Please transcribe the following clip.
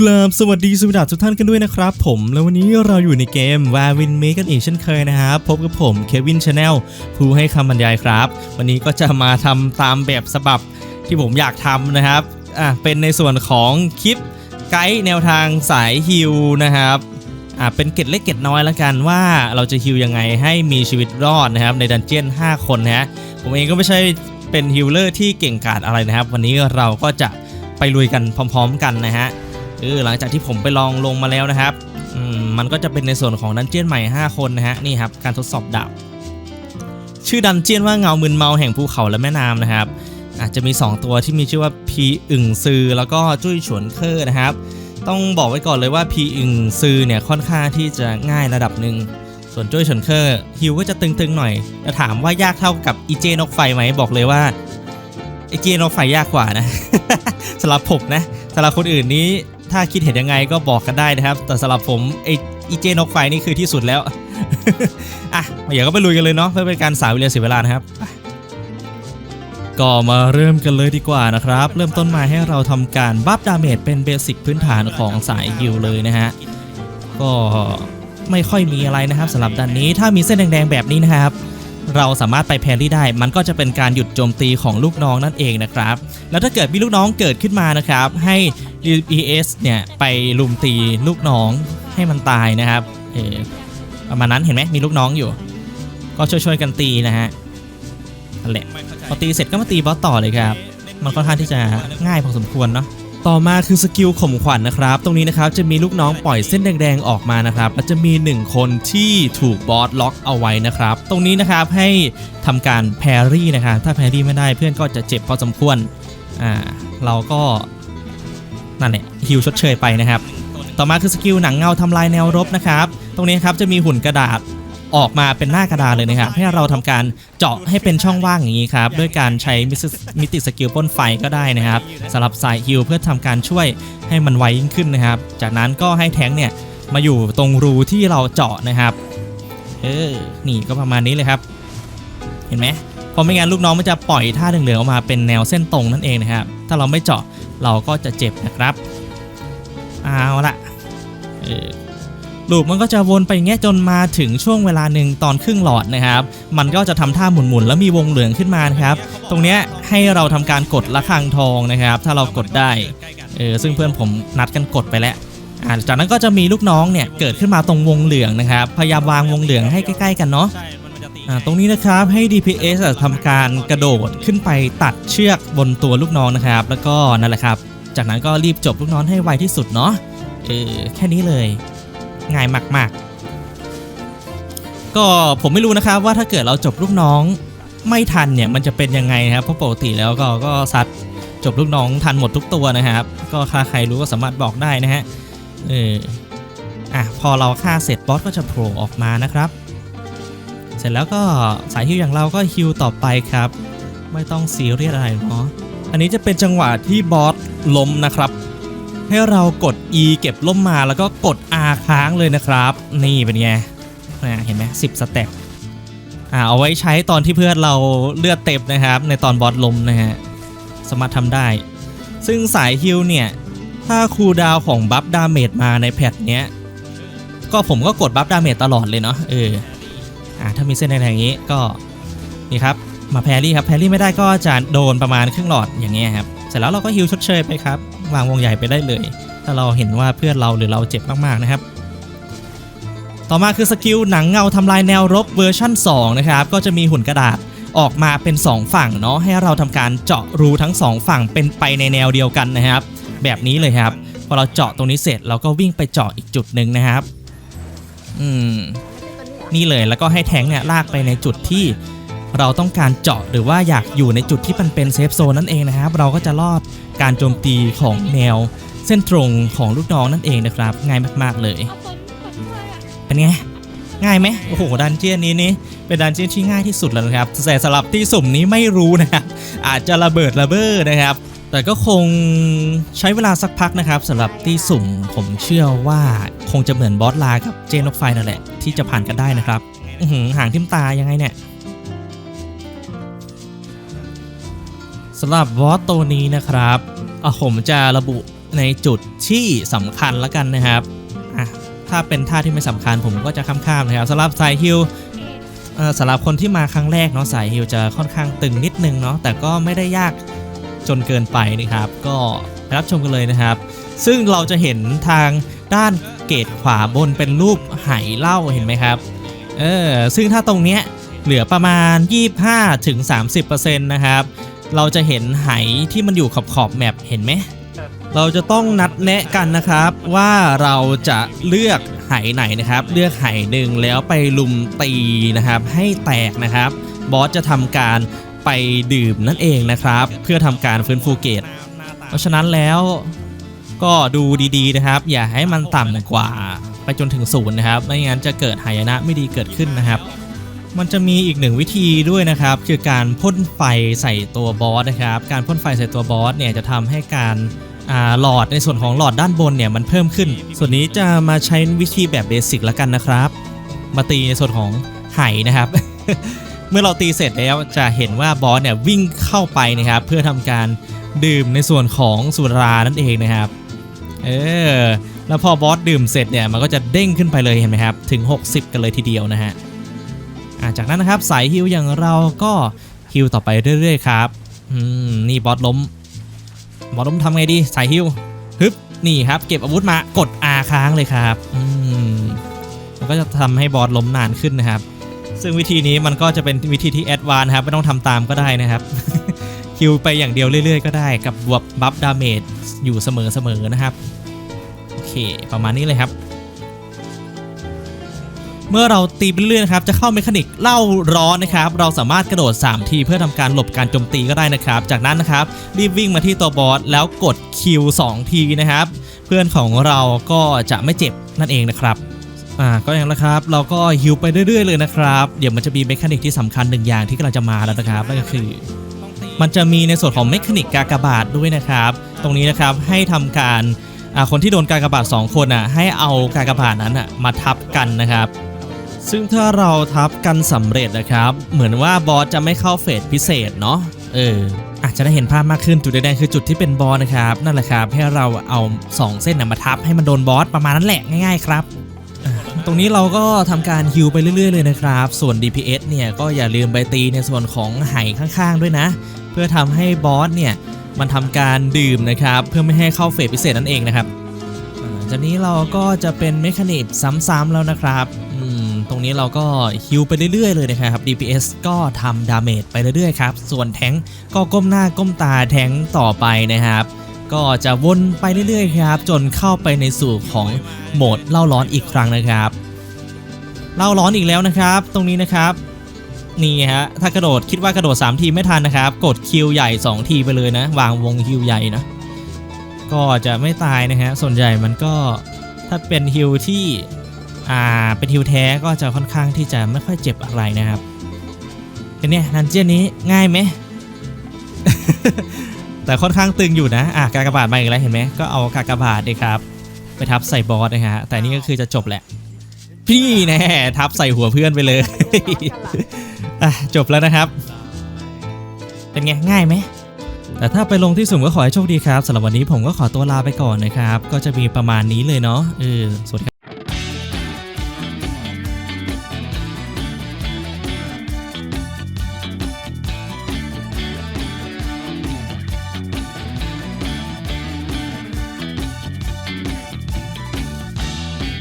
กราบสวัสดีสวัสดีทุกท่านกันด้วยนะครับผมแล้ววันนี้เราอยู่ในเกม w a w i n m a กันอีกเช่นเคยนะครับพบกับผมเควินชาแนลผู้ให้คำบรรยายครับ วันนี้ก็จะมาทำตามแบบฉบับที่ผมอยากทำนะครับอะเป็นในส่วนของคลิปไกด์แนวทางสายฮิลนะครับอะเป็นเก็ดเล็กเก็ดน้อยแล้วกันว่าเราจะฮิลยังไงให้มีชีวิตรอดนะครับในดันเจียน 5 คนนะฮะผมเองก็ไม่ใช่เป็นฮิลเลอร์ที่เก่งกาจอะไรนะครับ วันนี้เราก็จะไปลุยกันพร้อม ๆ กันนะฮะ เออหลังจากที่ผมไปลองลงมาแล้วนะครับอืมมันก็จะเป็นในส่วนของดันเจียนใหม่ 5 คนนะฮะนี่ครับการทดสอบดาบชื่อดันเจียนว่าเงามึนเมาแห่งภูเขาและแม่น้ำนะครับ อาจจะมี 2 ตัวที่มีชื่อว่าพีอึ่งซือแล้วก็จุ้ยฉวนเคอร์นะครับ ต้องบอกไว้ก่อนเลยว่าพีอึ่งซือเนี่ยค่อนข้างที่จะง่ายระดับหนึ่งส่วนจุ้ยฉวนเคอร์ฮิวก็จะตึงๆหน่อยจะถามว่ายากเท่ากับอีเจนกไฟไหมบอกเลยว่าไอเจนกไฟยากกว่านะสำหรับผมนะสำหรับคนอื่นนี้ ถ้าคิดเห็นยังไงก็บอกกันได้นะครับ แต่สำหรับผมไออีเจนกไฟนี่คือที่สุดแล้ว อะเดี๋ยวก็ไปลุยกันเลยเนาะเพื่อเป็นการสาวเวลาเสียเวลานะครับ ก็มาเริ่มกันเลยดีกว่านะครับ เริ่มต้นมาให้เราทำการบัฟดาเมจเป็นเบสิกพื้นฐานของสายฮิลเลยนะฮะ ก็ไม่ค่อยมีอะไรนะครับสำหรับด้านนี้ถ้ามีเส้นแดงๆแบบนี้นะครับ เราสามารถไปแพรรี่ได้ มันก็จะเป็นการหยุดโจมตีของลูกน้องนั่นเองนะครับ แล้วถ้าเกิดมีลูกน้องเกิดขึ้นมานะครับ ให้ DPS เนี่ยไปลุมตีลูกน้องให้มันตายนะครับเออประมาณนั้นเห็นไหมมีลูกน้องอยู่ ก็ช่วยๆกันตีนะฮะนั่นแหละพอตีเสร็จก็มาตีบอสต่อเลยครับ มันค่อนข้างที่จะง่ายพอสมควรเนาะ ต่อมาคือสกิลข่มขวัญนะครับ ตรงนี้นะครับจะมีลูกน้องปล่อยเส้นแดงๆออกมานะครับแล้วจะมี 1 คนที่ถูกบอสล็อกเอาไว้นะครับ ตรงนี้นะครับให้ทำการแพรรี่นะครับถ้าแพรรี่ไม่ได้เพื่อนก็จะเจ็บพอสมควรอ่าเราก็นั่นแหละฮิวชดเชยไปนะครับ ต่อมาคือสกิลหนังเงาทำลายแนวรบนะครับ ตรงนี้ครับจะมีหุ่นกระดาษ ออกมาเป็นหน้ากระดาษเลยนะครับ ให้เราทำการเจาะให้เป็นช่องว่างอย่างนี้ครับ ด้วยการใช้มิติสกิลพ่นไฟก็ได้นะครับสำหรับสายฮิลเพื่อทำการช่วยให้มันไวยิ่งขึ้นนะครับ จากนั้นก็ให้แท้งเนี่ยมาอยู่ตรงรูที่เราเจาะนะครับ เออ นี่ก็ประมาณนี้เลยครับ เห็นไหมเพราะไม่งั้นลูกน้องมันจะปล่อยท่าเหลืองๆออกมาเป็นแนวเส้นตรงนั่นเองนะครับ ถ้าเราไม่เจาะเราก็จะเจ็บนะครับ เอาละเออ ลูปมันก็จะวนไปอย่างเงี้ยจนมาถึงช่วงเวลาหนึ่งตอนครึ่งหลอดนะครับ มันก็จะทำท่าหมุนๆแล้วมีวงเหลืองขึ้นมานครับ ตรงเนี้ยให้เราทำการกดระฆังทองนะครับ ถ้าเรากดได้เออซึ่งเพื่อนผมนัดกันกดไปแล้วจากนั้นก็จะมีลูกน้องเนี่ยเกิดขึ้นมาตรงวงเหลืองนะครับ พยายามวางวงเหลืองให้ใกล้ๆกันเนาะตรงนี้นะครับให้ DPS อะทำการกระโดดขึ้นไปตัดเชือกบนตัวลูกน้องนะครับ แล้วก็นั่นแหละครับ จากนั้นก็รีบจบลูกน้องให้ไวที่สุดเนาะเออแค่นี้เลย ง่ายมาก ๆ ก็ผมไม่รู้นะครับว่าถ้าเกิดเราจบลูกน้องไม่ทันเนี่ยมันจะเป็นยังไงนะครับเพราะปกติแล้วก็ก็ซัดจบลูกน้องทันหมดทุกตัวนะครับ ก็ถ้าใครรู้ก็สามารถบอกได้นะฮะเอออะพอเราฆ่าเสร็จบอสก็จะโผล่ออกมานะครับ เสร็จแล้วก็สายฮิวอย่างเราก็ฮิวต่อไปครับ ไม่ต้องซีเรียสอะไรเนาะอันนี้จะเป็นจังหวะที่บอสล้มนะครับ ให้เรากด E เก็บล่มมาแล้วก็กด R ค้างเลยนะครับ นี่เป็นไงเห็นไหมสิบสเต็ปอ่าเอาไว้ใช้ตอนที่เพื่อนเราเลือดเต็มนะครับ ในตอนบอสลมนะฮะสามารถทำได้ ซึ่งสายฮิลเนี่ย ถ้าคูดาวของบัฟดาเมจมาในแพทเนี้ย ก็ผมก็กดบัฟดาเมจตลอดเลยเนาะเอออ่าถ้ามีเส้นแดงๆอย่างนี้ก็นี่ครับมาแพรี่ครับแพรี่ไม่ได้ก็จะโดนประมาณครึ่งหลอดอย่างเงี้ยครับเสร็จแล้วเราก็ฮิวชดเชยไปครับ วางวงใหญ่ไปได้เลย ถ้าเราเห็นว่าเพื่อนเราหรือเราเจ็บมากๆนะครับ ต่อมาคือสกิลหนังเงาทำลายแนวรบเวอร์ชั่น 2 นะครับ ก็จะมีหุ่นกระดาษออกมาเป็น 2 ฝั่งเนาะให้เราทำการเจาะรูทั้ง 2 ฝั่งเป็นไปในแนวเดียวกันนะครับ แบบนี้เลยครับพอเราเจาะตรงนี้เสร็จเราก็วิ่งไปเจาะอีกจุดหนึ่งนะครับ อืมนี่เลยแล้วก็ให้แทงเนี่ยลากไปในจุดที่ เราต้องการเจาะหรือว่าอยากอยู่ในจุดที่มันเป็นเซฟโซนนั่นเองนะครับ เราก็จะรอดการโจมตีของแนวเส้นตรงของลูกน้องนั่นเองนะครับ ง่ายมากๆเลยเป็นไงง่ายไหมโอ้โหดันเจียนนี้นี่เป็นดันเจียนที่ง่ายที่สุดแล้วนะครับแต่สำหรับที่สุ่มนี้ไม่รู้นะครับอาจจะระเบิดระเบ้อนะครับ แต่ก็คงใช้เวลาสักพักนะครับสำหรับที่สุ่มผมเชื่อว่าคงจะเหมือนบอสลากับเจนนกไฟนั่นแหละที่จะผ่านกันได้นะครับหือหางทิมตายังไงเนี่ย สำหรับบอสตัวนี้นะครับอะผมจะระบุในจุดที่สำคัญแล้วกันนะครับถ้าเป็นท่าที่ไม่สำคัญผมก็จะข้ามๆนะครับสำหรับสายฮิลเอ่อสำหรับคนที่มาครั้งแรกเนาะสายฮิลจะค่อนข้างตึงนิดนึงเนาะแต่ก็ไม่ได้ยากจนเกินไปนะครับ ก็รับชมกันเลยนะครับ ซึ่งเราจะเห็นทางด้านเกตขวาบนเป็นรูปไหเหล้าเห็นไหมครับเออซึ่งถ้าตรงเนี้ยเหลือประมาณ 25ถึง30%นะครับ เราจะเห็นไหที่มันอยู่ขอบขอบๆแมปเห็นไหม เราจะต้องนัดแนะกันนะครับว่าเราจะเลือกไหไหนนะครับ เลือกไหหนึ่งแล้วไปลุมตีนะครับ ให้แตกนะครับ บอสจะทำการไปดื่มนั่นเองนะครับ เพื่อทำการฟื้นฟูเกต เพราะฉะนั้นแล้วก็ดูดีๆนะครับ อย่าให้มันต่ำกว่าไปจนถึงศูนย์นะครับ ไม่งั้นจะเกิดหายนะไม่ดีเกิดขึ้นนะครับ มันจะมีอีกหนึ่งวิธีด้วยนะครับ คือการพ่นไฟใส่ตัวบอสนะครับ การพ่นไฟใส่ตัวบอสเนี่ยจะทำให้การหลอดในส่วนของหลอดด้านบนเนี่ยมันเพิ่มขึ้น ส่วนนี้จะมาใช้วิธีแบบเบสิกล้วกันนะครับ มาตีในส่วนของไหนะครับ เมื่อเราตีเสร็จแล้วจะเห็นว่าบอสเนี่ยวิ่งเข้าไปนะครับ เพื่อทำการดื่มในส่วนของสุรานั่นเองนะครับ เออ แล้วพอบอสดื่มเสร็จเนี่ยมันก็จะเด้งขึ้นไปเลยเห็นไหมครับ ถึง 60 กันเลยทีเดียวนะฮะ จากนั้นนะครับสายฮิลอย่างเราก็ฮิลต่อไปเรื่อยๆครับอืมนี่บอสล้ม บอสล้มทำไงดีสายฮิลฮึบนี่ครับเก็บอาวุธมากด R ค้างเลยครับอืมมันก็จะทำให้บอสล้มนานขึ้นนะครับ ซึ่งวิธีนี้มันก็จะเป็นวิธีที่แอดวานครับไม่ต้องทำตามก็ได้นะครับฮิลไปอย่างเดียวเรื่อยๆ ก็ได้กับบวกบัฟดาเมจอยู่เสมอๆนะครับโอเค ประมาณนี้เลยครับ เมื่อเราตีไปเรื่อยๆนครับจะเข้าเมคานิกเล่าร้อนนะครับเราสามารถกระโดด 3 ทีเพื่อทำการหลบการโจมตีก็ได้นะครับ จากนั้นนะครับรีบวิ่งมาที่ตัวบอสแล้วกดคิว2ทีนะครับ เพื่อนของเราก็จะไม่เจ็บนั่นเองนะครับอ่าก็อย่างละครับ เราก็ฮิวไปเรื่อยๆเลยนะครับ เดี๋ยวมันจะมีเมคานิกที่สำคัญหนึ่งอย่างที่กำลังจะมาแล้วนะครับนั่นก็คือ มันจะมีในส่วนของเมคานิกกากบาทด้วยนะครับ ตรงนี้นะครับให้ทำการอ่าคนที่โดนกากบาทสองคนอะให้เอากากบาทนั้นอะมาทับกันนะครับ ซึ่งถ้าเราทับกันสำเร็จนะครับ เหมือนว่าบอสจะไม่เข้าเฟสพิเศษเนาะเอออาจจะได้เห็นภาพมากขึ้นจุดแดงคือจุดที่เป็นบอสนะครับนั่นแหละครับให้เราเอา 2 เส้นนะมาทับให้มันโดนบอสประมาณนั้นแหละง่ายๆครับตรงนี้เราก็ทำการฮิวไปเรื่อยๆเลยนะครับ ส่วน DPS เนี่ยก็อย่าลืมไปตีในส่วนของไหข้างๆด้วยนะ เพื่อทำให้บอสเนี่ยมันทำการดื่มนะครับ เพื่อไม่ให้เข้าเฟสพิเศษนั่นเองนะครับอ่าจากนี้เราก็จะเป็นเมคานิกซ้ำๆแล้วนะครับอื ตรงนี้เราก็ฮิวไปเรื่อยๆเลยนะครับ DPS ก็ทำดาเมจไปเรื่อยๆครับ ส่วนแทงก็ก้มหน้าก้มตาแทงต่อไปนะครับ ก็จะวนไปเรื่อยๆครับ จนเข้าไปในสู่ของโหมดเล่าร้อนอีกครั้งนะครับเล่าร้อนอีกแล้วนะครับ ตรงนี้นะครับนี่ฮะถ้ากระโดดคิดว่ากระโดด 3 ทีไม่ทันนะครับ กดคิวใหญ่ 2 ทีไปเลยนะ วางวงคิวใหญ่นะก็จะไม่ตายนะฮะส่วนใหญ่มันก็ถ้าเป็นฮิลที่ อ่าเป็นฮิลแท้ก็จะค่อนข้างที่จะไม่ค่อยเจ็บอะไรนะครับเป็นเนี่ยนันเจียนนี้ง่ายไหม แต่ค่อนข้างตึงอยู่นะอะกากบาทมาอีกแล้วเห็นไหมก็เอากากบาทเลยครับ ไปทับใส่บอสนะฮะแต่นี่ก็คือจะจบแหละ พี่แน่ทับใส่หัวเพื่อนไปเลยอะจบแล้วนะครับ เป็นไงง่ายไหมแต่ถ้าไปลงที่สุ่มก็ขอให้โชคดีครับสำหรับวันนี้ผมก็ขอตัวลาไปก่อนนะครับ ก็จะมีประมาณนี้เลยเนาะเออสวัสดีครับ